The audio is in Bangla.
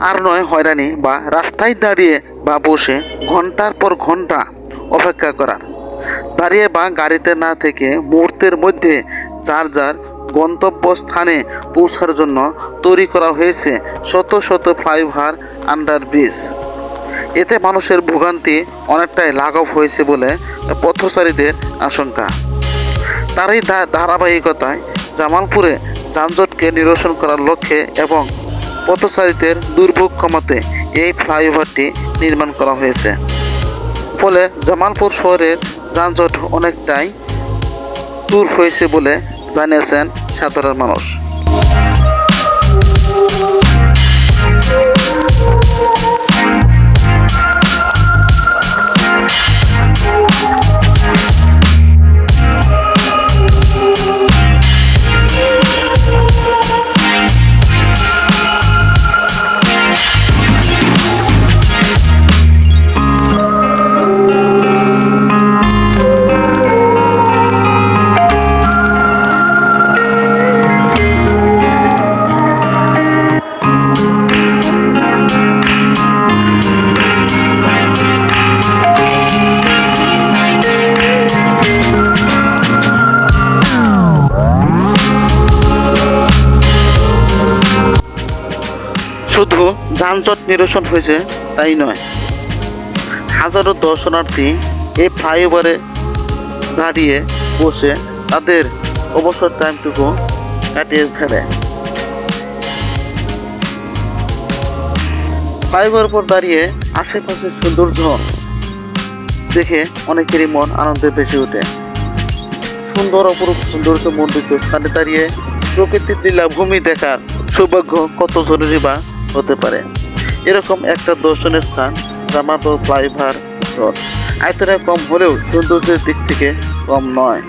আর নয় হয়রানি বা রাস্তায় দাঁড়িয়ে বা বসে ঘণ্টার পর ঘণ্টা অপেক্ষা করার। দাঁড়িয়ে বা গাড়িতে না থেকে মুহূর্তের মধ্যে যার যার গন্তব্যস্থানে পৌঁছার জন্য তৈরি করা হয়েছে শত শত ফ্লাইওভার আন্ডার ব্রিজ। এতে মানুষের ভোগান্তি অনেকটাই লাঘব হয়েছে বলে পথচারীদের আশঙ্কা। তারই ধারাবাহিকতায় জামালপুরে যানজটকে নিরসন করার লক্ষ্যে এবং পথচারীদের দুর্ভোগ কমাতে এই ফ্লাইওভারটি নির্মাণ করা হয়েছে। ফলে জামালপুর শহরের যানজট অনেকটাই দূর হয়েছে বলে জানিয়েছেন সাধারণ মানুষ। শুধু যানজট নিরসন হয়েছে, তাই নয়। হাজারো দর্শনার্থী এই ফ্লাইওভারে দাঁড়িয়ে বসে তাদের অবসর টাইমটুকু কাটিয়ে ফেলে। ফ্লাইওভার উপর দাঁড়িয়ে আশেপাশের সৌন্দর্য দেখে অনেকেরই মন আনন্দে বেশি ওঠে। সুন্দর অপরূপ সৌন্দর্য মন্ডিত স্থানে দাঁড়িয়ে প্রকৃতির লীলাভূমি দেখার সৌভাগ্য কত জরুরি বা হতে পারে। এরকম একটা দর্শনের স্থান, জামাতো ফ্লাইভার রোড আয়তনে কম হলেও সৌন্দর্যের দিক থেকে কম নয়।